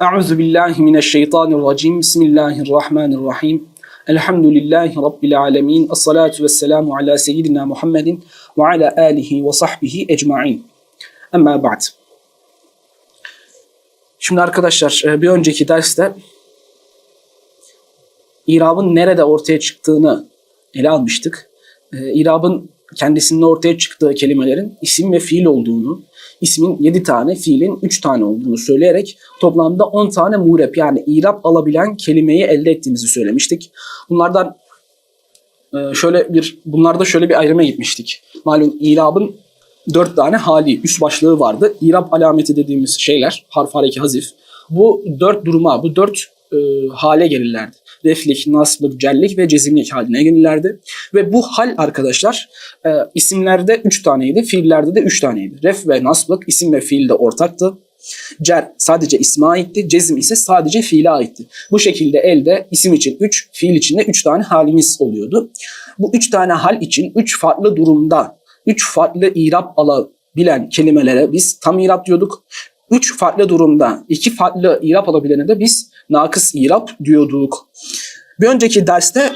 Euzu billahi mineşşeytanirracim. Bismillahirrahmanirrahim. Elhamdülillahi rabbil alamin. Essalatu vesselamu ala seyyidina Muhammedin ve ala alihi ve sahbihi ecmaîn. Amma ba'd. Şimdi arkadaşlar e, bir önceki derste İrab'ın nerede ortaya çıktığını ele almıştık. E, İrab'ın kendisinde ortaya çıktığı kelimelerin isim ve fiil olduğunu, ismin 7 tane, fiilin 3 tane olduğunu söyleyerek toplamda 10 tane murep yani İrab alabilen kelimeyi elde ettiğimizi söylemiştik. Bunlardan e, şöyle bir bunlarda şöyle bir ayrıma gitmiştik. Malum İrab'ın 4 tane hali, üst başlığı vardı. İrab alameti dediğimiz şeyler, harf hareki hazif. Bu 4 duruma, bu 4 e, hale gelirlerdi reflik, nasblık, cellik ve cezimlik haline gelirlerdi. Ve bu hal arkadaşlar e, isimlerde 3 taneydi, fiillerde de 3 taneydi. Ref ve nasblık isim ve fiilde ortaktı. Cer sadece isme aitti, cezim ise sadece fiile aitti. Bu şekilde elde isim için 3, fiil için de 3 tane halimiz oluyordu. Bu 3 tane hal için 3 farklı durumda 3 farklı irap alabilen kelimelere biz tam irap diyorduk. Üç farklı durumda iki farklı irap alabilene de biz nakıs irap diyorduk. Bir önceki derste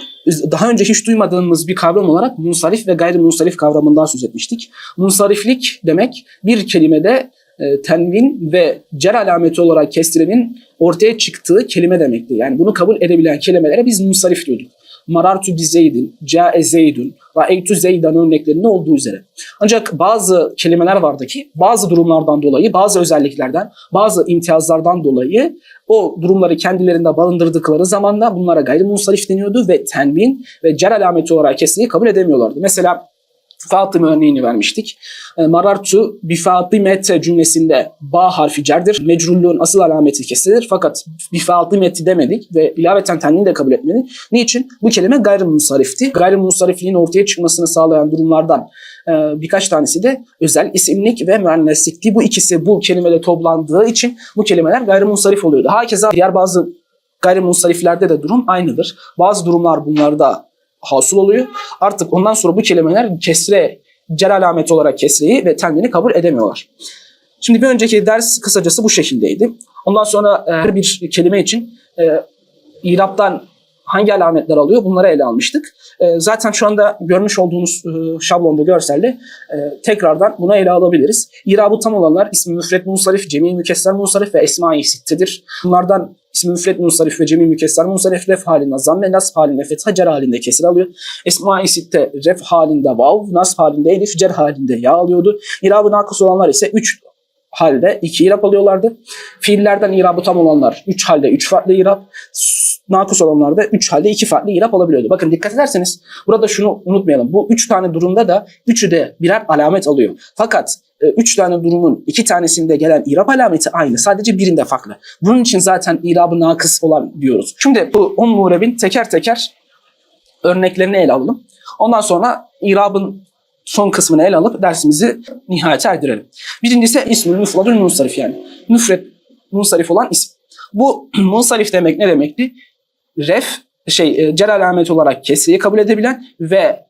daha önce hiç duymadığımız bir kavram olarak munsarif ve gayrimunsarif kavramından söz etmiştik. Munsariflik demek bir kelimede e, tenvin ve cer alameti olarak kestirenin ortaya çıktığı kelime demekti. Yani bunu kabul edebilen kelimelere biz munsarif diyorduk marartu bi zeydin, ca'e zeydun, ra'eytu zeydan örneklerinde olduğu üzere. Ancak bazı kelimeler vardı ki bazı durumlardan dolayı, bazı özelliklerden, bazı imtiyazlardan dolayı o durumları kendilerinde barındırdıkları zamanda bunlara gayrimunsarif deniyordu ve tenvin ve cer alameti olarak kesmeyi kabul edemiyorlardı. Mesela Fatıma örneğini vermiştik. E, marartu bi Fatımete cümlesinde ba harfi cerdir. Mecrulluğun asıl alameti kesilir. Fakat bi Fatımeti demedik ve ilaveten tenliğini de kabul etmedik. Niçin? Bu kelime gayrimusarifti. Gayrimusarifliğin ortaya çıkmasını sağlayan durumlardan e, birkaç tanesi de özel isimlik ve müenneslikti. Bu ikisi bu kelimede toplandığı için bu kelimeler gayrimusarif oluyordu. Hakeza diğer bazı gayrimusariflerde de durum aynıdır. Bazı durumlar bunlarda hasıl oluyor. Artık ondan sonra bu kelimeler kesre, cer alameti olarak kesreyi ve tenvini kabul edemiyorlar. Şimdi bir önceki ders kısacası bu şekildeydi. Ondan sonra e, her bir kelime için e, İrab'dan hangi alametler alıyor bunları ele almıştık. E, zaten şu anda görmüş olduğunuz e, şablonda görselde e, tekrardan buna ele alabiliriz. İrabı tam olanlar ismi müfret munsarif, cemi mükesser munsarif ve esma-i sittedir. Bunlardan ismi müfret munsarif ve cemi mükesser munsarif ref halinde zamme, nasb halinde fetha, cer halinde kesir alıyor. Esma-i sitte ref halinde vav, nasb halinde elif, cer halinde ya alıyordu. İrabı nakıs olanlar ise 3 halde 2 irap alıyorlardı. Fiillerden irabı tam olanlar 3 halde 3 farklı irap nakus olanlarda 3 halde 2 farklı irap alabiliyordu. Bakın dikkat ederseniz burada şunu unutmayalım. Bu 3 tane durumda da 3'ü de birer alamet alıyor. Fakat 3 e, tane durumun 2 tanesinde gelen irap alameti aynı. Sadece birinde farklı. Bunun için zaten irabı nakıs olan diyoruz. Şimdi bu 10 murebin teker teker örneklerini ele alalım. Ondan sonra irabın son kısmını ele alıp dersimizi nihayete erdirelim. Birincisi ismül müfradül munsarif yani. Müfred munsarif olan isim. Bu munsarif demek ne demekti? ref şey e, alameti olarak kesriyi kabul edebilen ve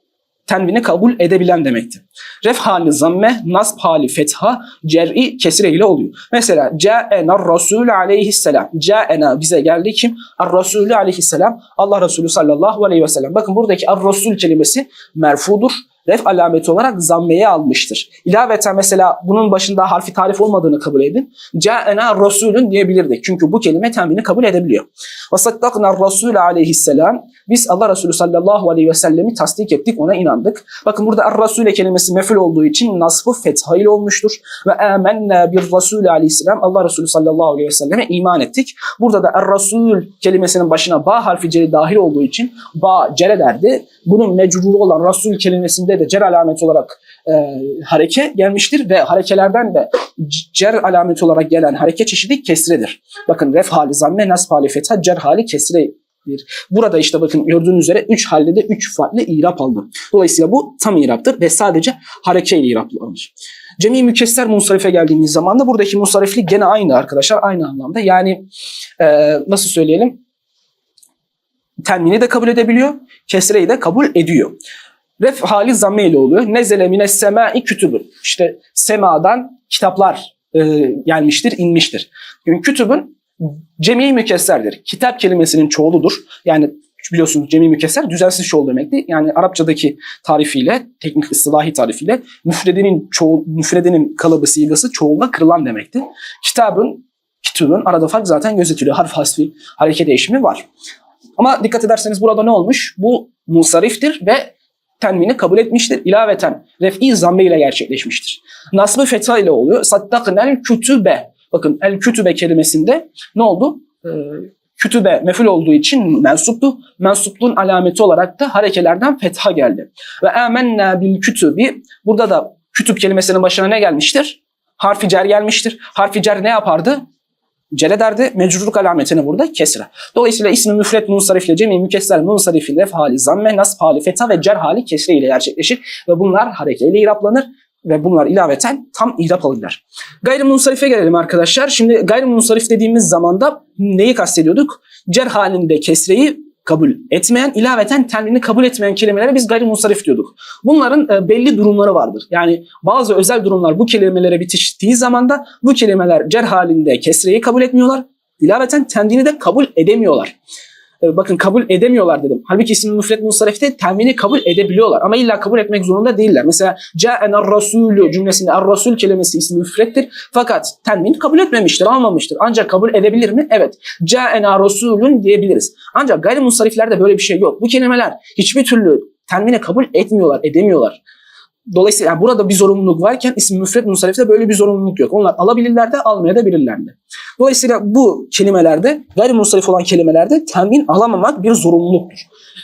tenvini kabul edebilen demekti. Ref hali zamme, nasb hali fetha, cer'i kesire ile oluyor. Mesela ca'ena Rasul aleyhisselam. Ca'ena bize geldi kim? Ar-Rasul aleyhisselam. Allah Resulü sallallahu aleyhi ve sellem. Bakın buradaki Ar-Rasul kelimesi merfudur ref alameti olarak zammeye almıştır. İlaveten mesela bunun başında harfi tarif olmadığını kabul edin. Ca'ena Rasulün diyebilirdik. Çünkü bu kelime temini kabul edebiliyor. Ve saddakna Rasul aleyhisselam. Biz Allah Resulü sallallahu aleyhi ve sellemi tasdik ettik, ona inandık. Bakın burada Er-Rasule kelimesi meful olduğu için nasfı fetha olmuştur. Ve amennâ bir Rasul aleyhisselam. Allah Resulü sallallahu aleyhi ve selleme iman ettik. Burada da Er-Rasul kelimesinin başına ba harfi celi dahil olduğu için ba cere derdi. Bunun mecruru olan Rasul kelimesinde de cer alameti olarak e, hareke gelmiştir ve harekelerden de cer alameti olarak gelen hareke çeşidi kesredir. Bakın ref hali zamme, nasb hali fetha, cer hali kesre Burada işte bakın gördüğünüz üzere 3 halde de 3 farklı irap aldı. Dolayısıyla bu tam iraptır ve sadece harekeyle iraplanır. Cemi mükesser munsarife geldiğimiz zaman da buradaki munsariflik gene aynı arkadaşlar. Aynı anlamda. Yani e, nasıl söyleyelim? Tenmini de kabul edebiliyor. Kesreyi de kabul ediyor. Ref hali zamme ile oluyor. Nezele mine semai kütübün. İşte semadan kitaplar e, gelmiştir, inmiştir. Yani kütübün Cemi mükesserdir. Kitap kelimesinin çoğuludur. Yani biliyorsunuz cemi mükesser düzensiz çoğul demekti. Yani Arapçadaki tarifiyle, teknik ıslahi tarifiyle müfredinin çoğul, müfredinin kalıbı sigası çoğulla kırılan demekti. Kitabın, kitubun arada fark zaten gözetiliyor. Harf hasfi, hareket değişimi var. Ama dikkat ederseniz burada ne olmuş? Bu musariftir ve tenvini kabul etmiştir. İlaveten ref'i zamme ile gerçekleşmiştir. Nasbı fetha ile oluyor. Saddaknel kütübe. Bakın el kütübe kelimesinde ne oldu? Ee, kütübe meful olduğu için mensuptu. Mensupluğun alameti olarak da harekelerden fetha geldi. Ve amennâ bil kütübi. Burada da kütüb kelimesinin başına ne gelmiştir? Harfi cer gelmiştir. Harfi cer ne yapardı? Cer ederdi. Mecrurluk alametini burada kesre. Dolayısıyla ismi müfret munsarif ile cemi mükesser munsarif ile hali zamme, nasb hali fetha ve cer hali kesre ile gerçekleşir. Ve bunlar harekeyle iraplanır ve bunlar ilaveten tam irap alırlar. Gayrimunsarife gelelim arkadaşlar. Şimdi gayrimunsarif dediğimiz zaman da neyi kastediyorduk? Cer halinde kesreyi kabul etmeyen, ilaveten tenvini kabul etmeyen kelimelere biz gayrimunsarif diyorduk. Bunların e, belli durumları vardır. Yani bazı özel durumlar bu kelimelere bitiştiği zaman da bu kelimeler cer halinde kesreyi kabul etmiyorlar. İlaveten tenvini de kabul edemiyorlar. E, bakın kabul edemiyorlar dedim. Halbuki isim müfret munsarifte tenvini kabul edebiliyorlar ama illa kabul etmek zorunda değiller. Mesela ca'ener rasulü cümlesinde er-rasul kelimesi ismi müfrettir fakat tenvin kabul etmemiştir, almamıştır. Ancak kabul edebilir mi? Evet. Ca'ena rasulun diyebiliriz. Ancak gayrimunsariflerde böyle bir şey yok. Bu kelimeler hiçbir türlü tenvini kabul etmiyorlar, edemiyorlar. Dolayısıyla yani burada bir zorunluluk varken isim müfret munsarifte böyle bir zorunluluk yok. Onlar alabilirler de almaya da bilirler de. Dolayısıyla bu kelimelerde gayrimunsarif olan kelimelerde tenvin alamamak bir zorunluluktur.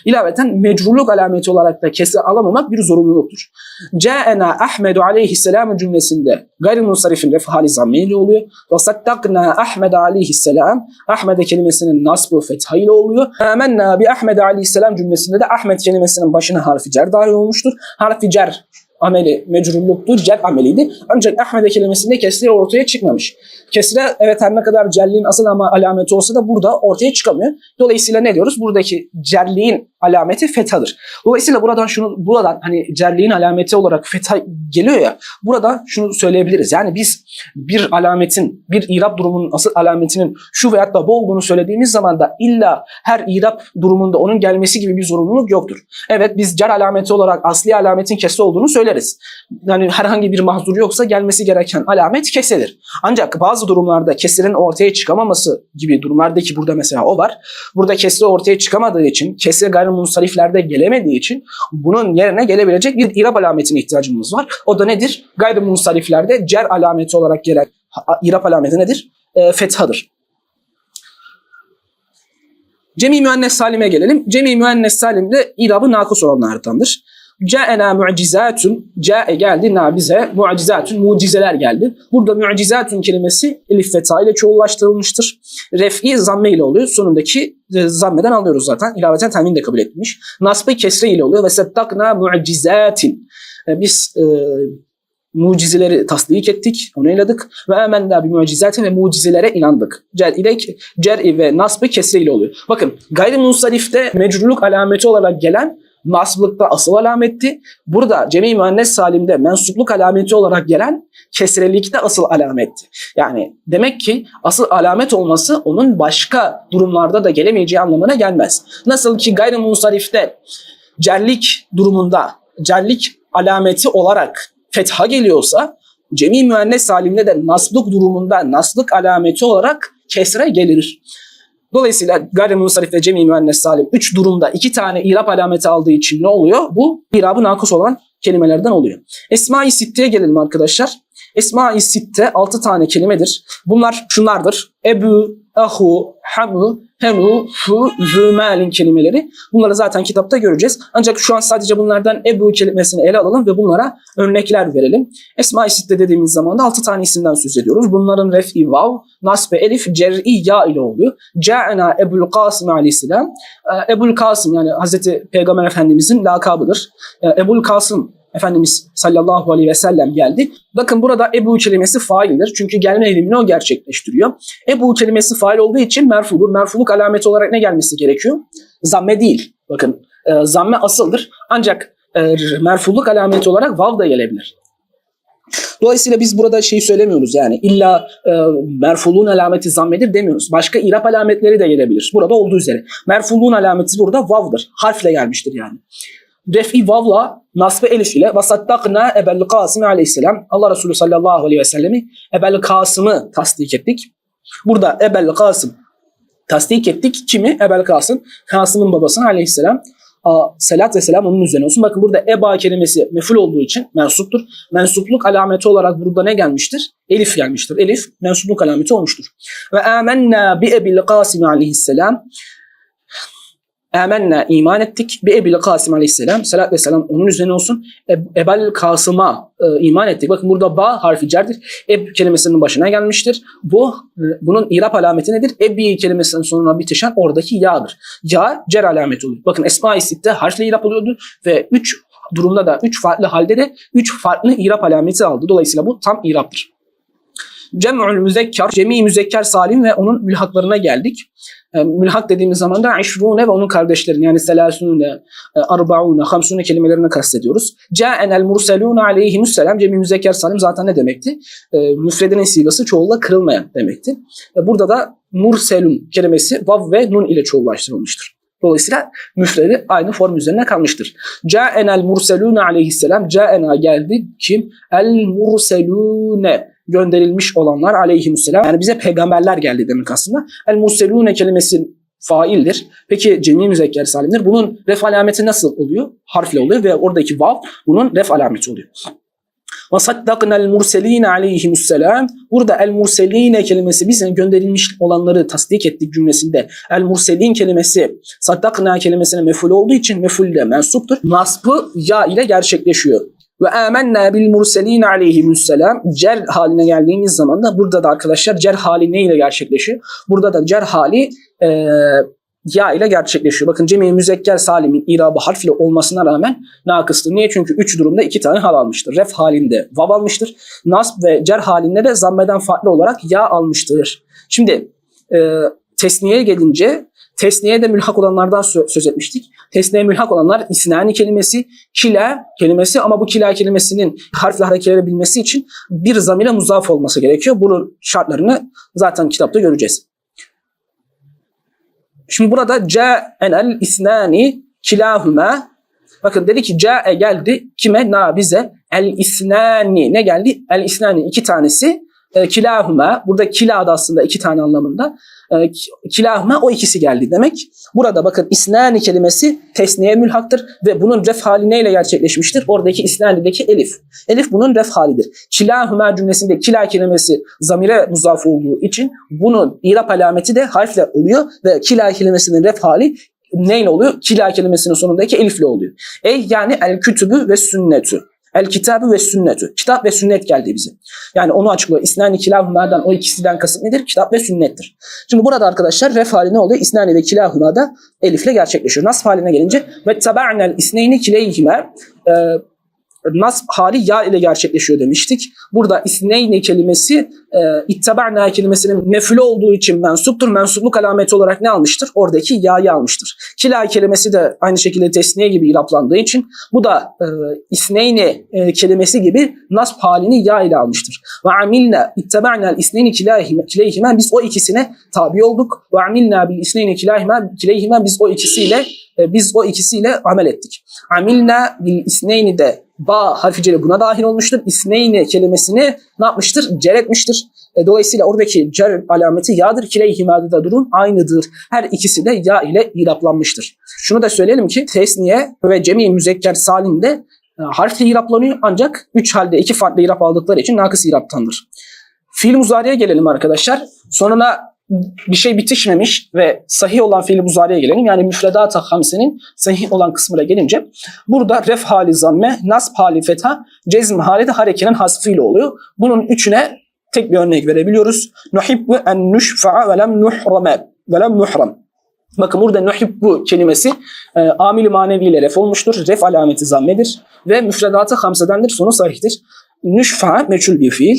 İlaveten mecrurluk alameti olarak da kesre alamamak bir zorunluluktur. Câena Ahmedu aleyhisselam cümlesinde gayrimunsarifin ref hali zammeli oluyor. Ve saddakna Ahmed aleyhisselam Ahmede kelimesinin nasbı fetha ile oluyor. Amenna bi Ahmed aleyhisselam cümlesinde de Ahmet kelimesinin başına harfi cer dahil olmuştur. Harfi cer ameli mecrulluktur, cer ameliydi. Ancak Ahmede kelimesinde kesre ortaya çıkmamış. Kesre evet her ne kadar cerliğin asıl ama alameti olsa da burada ortaya çıkamıyor. Dolayısıyla ne diyoruz? Buradaki cerliğin alameti fethadır. Dolayısıyla buradan şunu buradan hani cerliğin alameti olarak fetha geliyor ya. Burada şunu söyleyebiliriz. Yani biz bir alametin, bir irap durumunun asıl alametinin şu veyahut da bu olduğunu söylediğimiz zaman da illa her irap durumunda onun gelmesi gibi bir zorunluluk yoktur. Evet biz cer alameti olarak asli alametin kesre olduğunu söyleriz. Yani herhangi bir mahzur yoksa gelmesi gereken alamet kesedir. Ancak bazı durumlarda kesrenin ortaya çıkamaması gibi durumlardaki burada mesela o var. Burada kesre ortaya çıkamadığı için, kesre gayrimunsariflerde gelemediği için bunun yerine gelebilecek bir irap alametine ihtiyacımız var. O da nedir? Gayrimunsariflerde cer alameti olarak gelen irap alameti nedir? E, fethadır. Cemi müennes salime gelelim. Cemi müennes salim de irabı nakus olanlardandır. Ca'ena mu'cizatun. Ca'e geldi na bize. Mu'cizatun mucizeler geldi. Burada mu'cizatun kelimesi elif feta ile çoğullaştırılmıştır. Ref'i zamme ile oluyor. Sonundaki e, zammeden alıyoruz zaten. İlaveten temin de kabul etmiş. Nasbı kesre ile oluyor. Ve seddakna mu'cizatin. E, Biz e, mucizeleri tasdik ettik, onayladık ve emennâ bir mucizatin ve mucizelere inandık. Cer ile cer ve nasbı kesre ile oluyor. Bakın gayrimunsarifte mecrurluk alameti olarak gelen nasblıkta asıl alametti. Burada cemi müennes salimde mensupluk alameti olarak gelen kesrelikte asıl alametti. Yani demek ki asıl alamet olması onun başka durumlarda da gelemeyeceği anlamına gelmez. Nasıl ki gayrimunsarifte cerlik durumunda cerlik alameti olarak fetha geliyorsa cemi müennes salimde de naslık durumunda naslık alameti olarak kesre gelir. Dolayısıyla gayrimunsarif ve cemi müennes salim 3 durumda 2 tane irap alameti aldığı için ne oluyor? Bu irabı nakus olan kelimelerden oluyor. Esma-i Sitte'ye gelelim arkadaşlar. Esma-i Sitte 6 tane kelimedir. Bunlar şunlardır. Ebu, Ahu, Hamu, Hemu, Fu, Zümelin kelimeleri. Bunları zaten kitapta göreceğiz. Ancak şu an sadece bunlardan Ebu kelimesini ele alalım ve bunlara örnekler verelim. Esma-i Sitte dediğimiz zaman da 6 tane isimden söz ediyoruz. Bunların ref'i vav, nasbe elif, cer'i ya ile oluyor. Ca'ena Ebul Kasım aleyhisselam. Ee, Ebul Kasım yani Hazreti Peygamber Efendimizin lakabıdır. Ee, Ebul Kasım Efendimiz sallallahu aleyhi ve sellem geldi. Bakın burada Ebu kelimesi faildir. Çünkü gelme eylemini o gerçekleştiriyor. Ebu kelimesi fail olduğu için merfudur. Merfuluk alameti olarak ne gelmesi gerekiyor? Zamme değil. Bakın e, zamme asıldır. Ancak e, merfuluk alameti olarak vav da gelebilir. Dolayısıyla biz burada şeyi söylemiyoruz yani illa e, merfuluğun alameti zammedir demiyoruz. Başka irap alametleri de gelebilir. Burada olduğu üzere. Merfuluğun alameti burada vav'dır. Harfle gelmiştir yani. Ref'i vavla nasbe elif ile vasaddakna Ebel Kasım aleyhisselam Allah Resulü sallallahu aleyhi ve sellemi Ebel Kasım'ı tasdik ettik. Burada Ebel Kasım tasdik ettik. Kimi? Ebel Kasım. Kasım'ın babasını aleyhisselam. Selat ve selam onun üzerine olsun. Bakın burada eba kelimesi meful olduğu için mensuptur. Mensupluk alameti olarak burada ne gelmiştir? Elif gelmiştir. Elif mensupluk alameti olmuştur. Ve amennâ bi ebil Kasım aleyhisselam. Amenna iman ettik. Bir Ebil Kasım aleyhisselam. Selat ve selam onun üzerine olsun. E- Ebel Kasım'a e, iman ettik. Bakın burada ba harfi cerdir. Eb kelimesinin başına gelmiştir. Bu e, bunun irap alameti nedir? Ebi kelimesinin sonuna bitişen oradaki ya'dır. Ya cer alameti oluyor. Bakın Esma-i Sitte harfle irap oluyordu ve üç durumda da üç farklı halde de üç farklı irap alameti aldı. Dolayısıyla bu tam iraptır. Cem'ül müzekker, cemi müzekker salim ve onun mülhaklarına geldik. E, mülhak dediğimiz zaman da işrune ve onun kardeşlerini yani selasune, e, arbaune, hamsune kelimelerini kastediyoruz. Câenel murselûne aleyhimusselam cemi müzekker salim zaten ne demekti? E, müfredinin sigası çoğulla kırılmayan demekti. Burada da murselun kelimesi vav ve nun ile çoğullaştırılmıştır. Dolayısıyla müfredi aynı form üzerine kalmıştır. Câenel murselûne aleyhisselam. Câena geldi. Kim? El murselûne gönderilmiş olanlar aleyhisselam. Yani bize peygamberler geldi demek aslında. El murselûne kelimesi faildir. Peki cemi müzekker salimdir. Bunun ref alameti nasıl oluyor? Harfle oluyor ve oradaki vav bunun ref alameti oluyor. Ve saddakna'l murseline aleyhimusselam. Burada el murseline kelimesi bize gönderilmiş olanları tasdik ettik cümlesinde. El murselin kelimesi saddakna kelimesine meful olduğu için meful de mensuptur. Nasbı ya ile gerçekleşiyor. Ve amennâ bil murselin aleyhimusselam cer haline geldiğimiz zaman da burada da arkadaşlar cer hali ne ile gerçekleşiyor? Burada da cer hali e, ya ile gerçekleşiyor. Bakın cemi müzekker salimin irabı harf ile olmasına rağmen nakıstır. Niye? Çünkü üç durumda iki tane hal almıştır. Ref halinde vav almıştır. Nasb ve cer halinde de zammeden farklı olarak ya almıştır. Şimdi e, tesniyeye gelince tesniye de mülhak olanlardan sö- söz etmiştik. Tesniye mülhak olanlar isnani kelimesi, kila kelimesi ama bu kila kelimesinin harfle hareket edebilmesi için bir zamire muzaf olması gerekiyor. Bunun şartlarını zaten kitapta göreceğiz. Şimdi burada ca'enel isnani kilahuma. Bakın dedi ki ca'e geldi. Kime? Na bize. El isnani. Ne geldi? El isnani. İki tanesi e, kilahuma. Burada kila da aslında iki tane anlamında e, ki- kilahuma o ikisi geldi demek. Burada bakın isnani kelimesi tesniye mülhaktır ve bunun ref hali neyle gerçekleşmiştir? Oradaki isnanideki elif. Elif bunun ref halidir. Kilahuma cümlesinde kila kelimesi zamire muzaf olduğu için bunun irap alameti de harfle oluyor ve kila kelimesinin ref hali neyle oluyor? Kila kelimesinin sonundaki elifle oluyor. Ey yani el kütübü ve sünnetü. El kitabı ve sünnetü. Kitap ve sünnet geldi bize. Yani onu açıklıyor. İsnani kilahuma'dan o ikisinden kasıt nedir? Kitap ve sünnettir. Şimdi burada arkadaşlar ref hali ne oluyor? İsnani ve kilahuma'da elifle gerçekleşiyor. Nasb haline gelince ve taba'nel isneyni kileyhime e, nasb hali ya ile gerçekleşiyor demiştik. Burada isneyni kelimesi e, ittaba'na kelimesinin mefülü olduğu için mensuptur. Mensupluk alameti olarak ne almıştır? Oradaki ya'yı almıştır. Kila kelimesi de aynı şekilde tesniye gibi iraplandığı için bu da e, isneyni e, kelimesi gibi nasb halini ya ile almıştır. Ve amilna ittaba'na kilahime, kileyhime biz o ikisine tabi olduk. Ve amilna bil kilahime, kileyhime biz o ikisiyle e, biz o ikisiyle amel ettik. Amilna bil isneyni de ba harfi ceri buna dahil olmuştur. İsneyni kelimesini ne yapmıştır? Cer etmiştir. E, dolayısıyla oradaki cer alameti ya'dır. Kileyhimâ'da da durum aynıdır. Her ikisi de ya ile iraplanmıştır. Şunu da söyleyelim ki tesniye ve cemi müzekker salimde e, harfle iraplanıyor ancak üç halde iki farklı irap aldıkları için nakıs iraptandır. Fiil muzariye gelelim arkadaşlar. Sonuna bir şey bitişmemiş ve sahih olan fiil muzariye gelelim. Yani müfredat-ı hamsenin sahih olan kısmına gelince burada ref hali zamme, nasb hali fetha, cezm hali de harekenin hasfiyle oluyor. Bunun üçüne tek bir örnek verebiliyoruz. Nuhibbu en nüşfa'a ve lem nuhrame ve lem nuhram. Bakın burada nuhibbu kelimesi e, amil manevi ile ref olmuştur. Ref alameti zammedir ve müfredatı hamsedendir. Sonu sahihtir. Nüşfa meçhul bir fiil.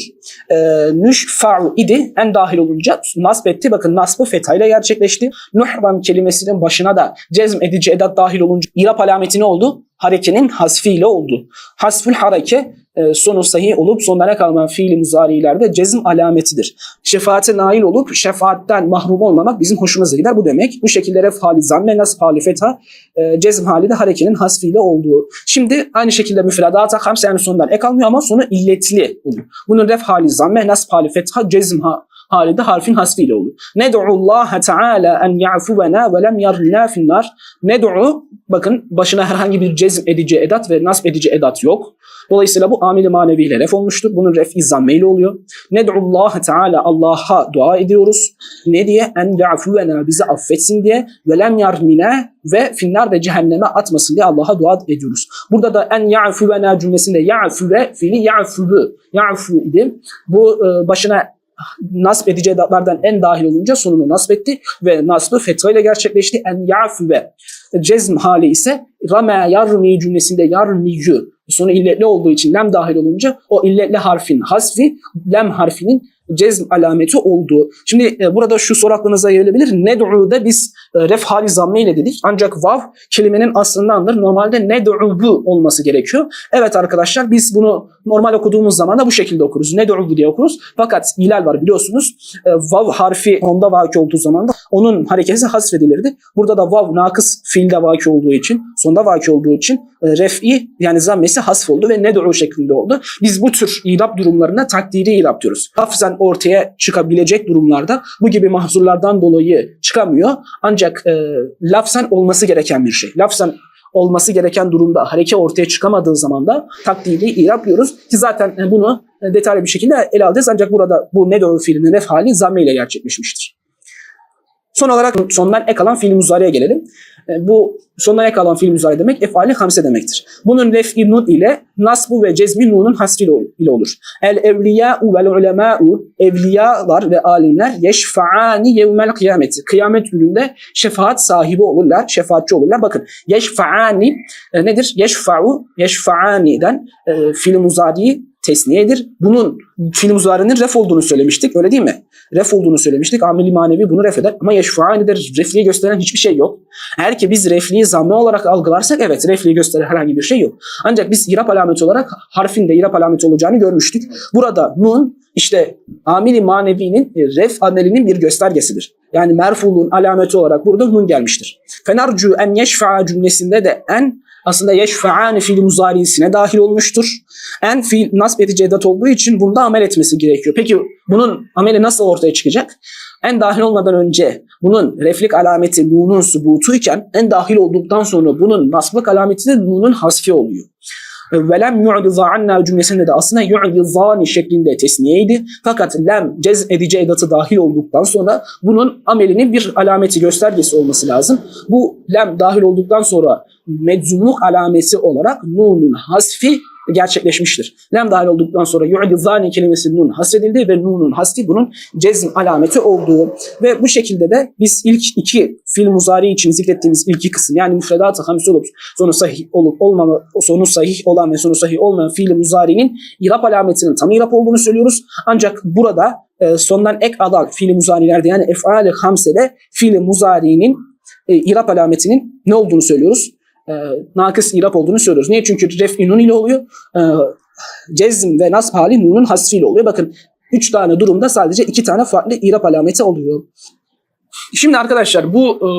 E, nüşfa'u idi en dahil olunca nasb etti. Bakın nasbı fetha ile gerçekleşti. Nuhram kelimesinin başına da cezm edici edat dahil olunca irap alameti ne oldu? Harekenin hasfiyle oldu. Hasfül hareke sonu sahih olup sonlara kalmayan fiili muzarilerde cezm alametidir. Şefaate nail olup şefaatten mahrum olmamak bizim hoşumuza gider. Bu demek bu şekilde ref hali zamme, nasb hali fetha, e, cezm hali de harekenin hasfiyle olduğu. Şimdi aynı şekilde müfredata hamse yani sonundan ek almıyor ama sonu illetli oluyor. Bunun ref hali zamme, nasb hali fetha, cezm ha, hali de harfin hasfiyle oluyor. Ned'u Allah Teala en ya'fuvena ve lem yarna finnar. Ned'u bakın başına herhangi bir cezm edici edat ve nasb edici edat yok. Dolayısıyla bu amili maneviyle ref olmuştur. Bunun ref izzameyle oluyor. Ned'u Allah Teala Allah'a dua ediyoruz. Ne diye? En ya'fuvena bizi affetsin diye ve lem yarmine ve finnar ve cehenneme atmasın diye Allah'a dua ediyoruz. Burada da en ya'fuvena cümlesinde ya'fuve fiili ya'fuvu ya'fu idi. Bu e, başına nasp edici edatlardan en dahil olunca sonunu nasp etti ve nasbı fetva ile gerçekleşti. En ya'füve cezm hali ise rame yarmi cümlesinde yarmiyü sonu illetli olduğu için lem dahil olunca o illetli harfin hasfi lem harfinin cezm alameti olduğu. Şimdi e, burada şu soru aklınıza gelebilir. Ned'u'da biz e, ref hali zamme ile dedik. Ancak vav kelimenin aslındandır. Normalde ned'u'bu olması gerekiyor. Evet arkadaşlar biz bunu normal okuduğumuz zaman da bu şekilde okuruz. Ned'u'bu diye okuruz. Fakat hilal var biliyorsunuz. E, vav harfi onda vaki olduğu zaman da onun hareketi hasfedilirdi. Burada da vav nakıs fiilde vaki olduğu için, sonda vaki olduğu için e, ref'i yani zammesi hasf oldu ve ned'u şeklinde oldu. Biz bu tür irap durumlarına takdiri irap diyoruz. Hafızen ortaya çıkabilecek durumlarda bu gibi mahzurlardan dolayı çıkamıyor. Ancak e, lafzen olması gereken bir şey. Lafzen olması gereken durumda hareke ortaya çıkamadığı zaman da takdiri irap diyoruz. Ki zaten e, bunu e, detaylı bir şekilde ele alacağız. Ancak burada bu ned'u fiilinin ref hali zamme ile gerçekleşmiştir. Son olarak sondan ek alan fiil muzariye gelelim. E, Bu sondan ek alan fiil muzari demek efali hamse demektir. Bunun ref'i nun ile nasbu ve cezmi nunun hasri ile olur. El evliya'u vel ulema'u evliyalar ve alimler yeşfa'ani yevmel kıyameti. Kıyamet gününde şefaat sahibi olurlar, şefaatçi olurlar. Bakın yeşfa'ani e, nedir? Yeşfa'u, yeşfa'ani'den e, fiil muzariyi tesniyedir. Bunun fiil muzarinin ref olduğunu söylemiştik. Öyle değil mi? Ref olduğunu söylemiştik. Ameli manevi bunu ref eder. Ama yeşfuani'de refliği gösteren hiçbir şey yok. Eğer ki biz refliği zamme olarak algılarsak evet refliği gösteren herhangi bir şey yok. Ancak biz irap alameti olarak harfin de irap alameti olacağını görmüştük. Burada nun işte amili manevinin e, ref amelinin bir göstergesidir. Yani merfulun alameti olarak burada nun gelmiştir. Fenarcu en yeşfa'a cümlesinde de en aslında yeşfa'ani fiil muzarisine dahil olmuştur. En fiil nasb edici edat olduğu için bunda amel etmesi gerekiyor. Peki bunun ameli nasıl ortaya çıkacak? En dahil olmadan önce bunun reflik alameti nunun subutuyken en dahil olduktan sonra bunun nasblık alameti de nunun hasfi oluyor. Velem yu'diza anna cümlesinde de aslında yu'dizani şeklinde tesniyeydi. Fakat lem cez edici edatı dahil olduktan sonra bunun amelinin bir alameti göstergesi olması lazım. Bu lem dahil olduktan sonra meczumluk alameti olarak nunun hasfi gerçekleşmiştir. Lem dahil olduktan sonra yu'dizani kelimesi nun hasredildi ve nunun hasfi bunun cezm alameti olduğu ve bu şekilde de biz ilk iki fiil muzari için zikrettiğimiz ilk iki kısım yani müfredat-ı hamsi olup sonu sahih olup olmama, sonu sahih olan ve sonu sahih olmayan fiil muzarinin irap alametinin tam irap olduğunu söylüyoruz. Ancak burada e, sondan ek alan fiil muzarilerde yani ef'al-i hamsede fiil muzarinin e, irap alametinin ne olduğunu söylüyoruz? E, nakıs irap olduğunu söylüyoruz. Niye? Çünkü ref'i nun ile oluyor. E, cezm ve nasb hali nunun hasfiyle oluyor. Bakın üç tane durumda sadece iki tane farklı irap alameti oluyor. Şimdi arkadaşlar bu e,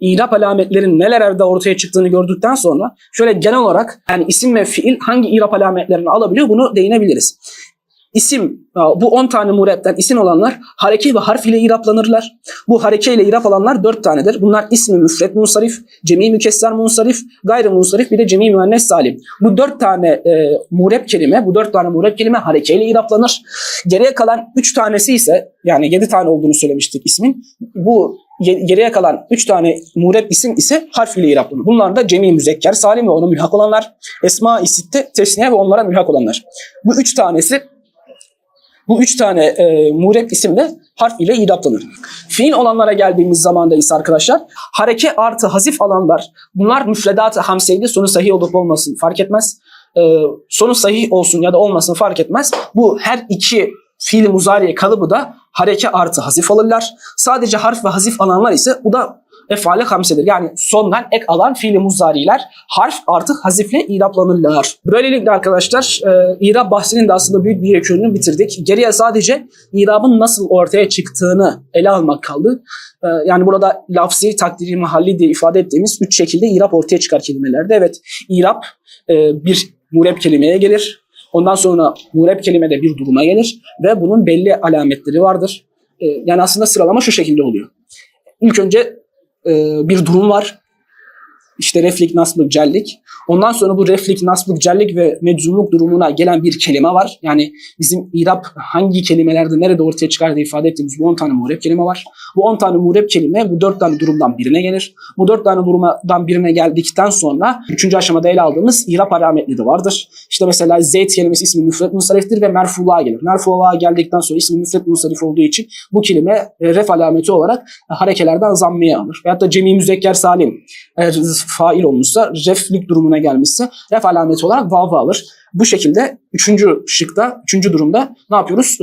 irap alametlerin nelerde ortaya çıktığını gördükten sonra şöyle genel olarak yani isim ve fiil hangi irap alametlerini alabiliyor bunu değinebiliriz. İsim, bu 10 tane muretten isim olanlar hareke ve harf ile iraplanırlar. Bu hareke ile irap alanlar 4 tanedir. Bunlar ismi müfret munsarif, cemi mükesser munsarif, gayrı munsarif bir de cemi müennes salim. Bu 4 tane e, murep kelime, bu 4 tane murep kelime hareke ile iraplanır. Geriye kalan 3 tanesi ise yani 7 tane olduğunu söylemiştik ismin. Bu ge- geriye kalan 3 tane murep isim ise harf ile iraplanır. Bunlar da cemi müzekker salim ve ona mülhak olanlar, esma isitte tesniye ve onlara mülhak olanlar. Bu 3 tanesi bu üç tane e, murep isim harf ile iraplanır. Fiil olanlara geldiğimiz zamanda ise arkadaşlar hareke artı hasif alanlar bunlar müfredat-ı hamseydi sonu sahih olup olmasın fark etmez. E, sonu sahih olsun ya da olmasın fark etmez. Bu her iki fiil muzariye kalıbı da hareke artı hasif alırlar. Sadece harf ve hasif alanlar ise bu da efale hamsedir. Yani sondan ek alan fiili muzariler harf artık hazifle iraplanırlar. Böylelikle arkadaşlar e, irab bahsinin de aslında büyük bir yekününü bitirdik. Geriye sadece irabın nasıl ortaya çıktığını ele almak kaldı. E, yani burada lafzi, takdiri, mahalli diye ifade ettiğimiz üç şekilde irap ortaya çıkar kelimelerde. Evet, irap e, bir mureb kelimeye gelir. Ondan sonra mureb kelime de bir duruma gelir ve bunun belli alametleri vardır. E, yani aslında sıralama şu şekilde oluyor. İlk önce e, bir durum var. İşte reflik, nasblık, cellik. Ondan sonra bu reflik, nasblık, cellik ve meczumluk durumuna gelen bir kelime var. Yani bizim irab hangi kelimelerde nerede ortaya çıkar diye ifade ettiğimiz bu 10 tane mureb kelime var. Bu 10 tane mureb kelime bu 4 tane durumdan birine gelir. Bu 4 tane durumdan birine geldikten sonra 3. aşamada ele aldığımız irab alametleri vardır. İşte mesela Zeyd kelimesi ismi müfret munsariftir ve merfuğa gelir. Merfuğa geldikten sonra ismi müfret munsarif olduğu için bu kelime e, ref alameti olarak harekelerden zammeye alır. Veyahut da cemi müzekker salim fail olmuşsa reflik durumuna gelmişse ref alameti olarak vav'ı alır. Bu şekilde üçüncü şıkta, üçüncü durumda ne yapıyoruz?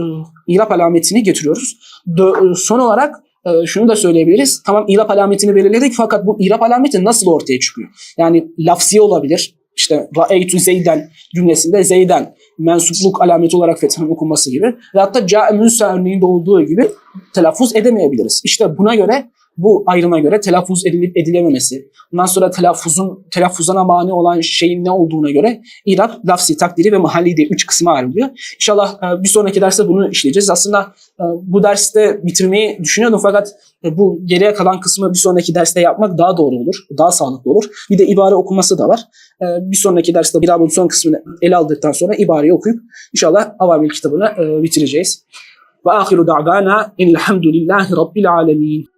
İrap alametini getiriyoruz. E, son olarak e, şunu da söyleyebiliriz. Tamam irap alametini belirledik fakat bu irap alameti nasıl ortaya çıkıyor? Yani lafzi olabilir. İşte ra'eytu zeyden cümlesinde zeyden mensupluk alameti olarak fethanın okunması gibi. Ve hatta ca'e münsa örneğinde olduğu gibi telaffuz edemeyebiliriz. İşte buna göre bu ayrıma göre telaffuz edilip edilememesi, bundan sonra telaffuzun telaffuzana mani olan şeyin ne olduğuna göre irab, lafzi, takdiri ve mahalli diye üç kısma ayrılıyor. İnşallah e, bir sonraki derste bunu işleyeceğiz. Aslında e, bu derste bitirmeyi düşünüyordum fakat e, bu geriye kalan kısmı bir sonraki derste yapmak daha doğru olur, daha sağlıklı olur. Bir de ibare okunması da var. Bir sonraki derste irabın son kısmını ele aldıktan sonra ibareyi okuyup inşallah Avamil kitabını bitireceğiz. Ve ahiru da'vana enilhamdülillahi rabbil alemin.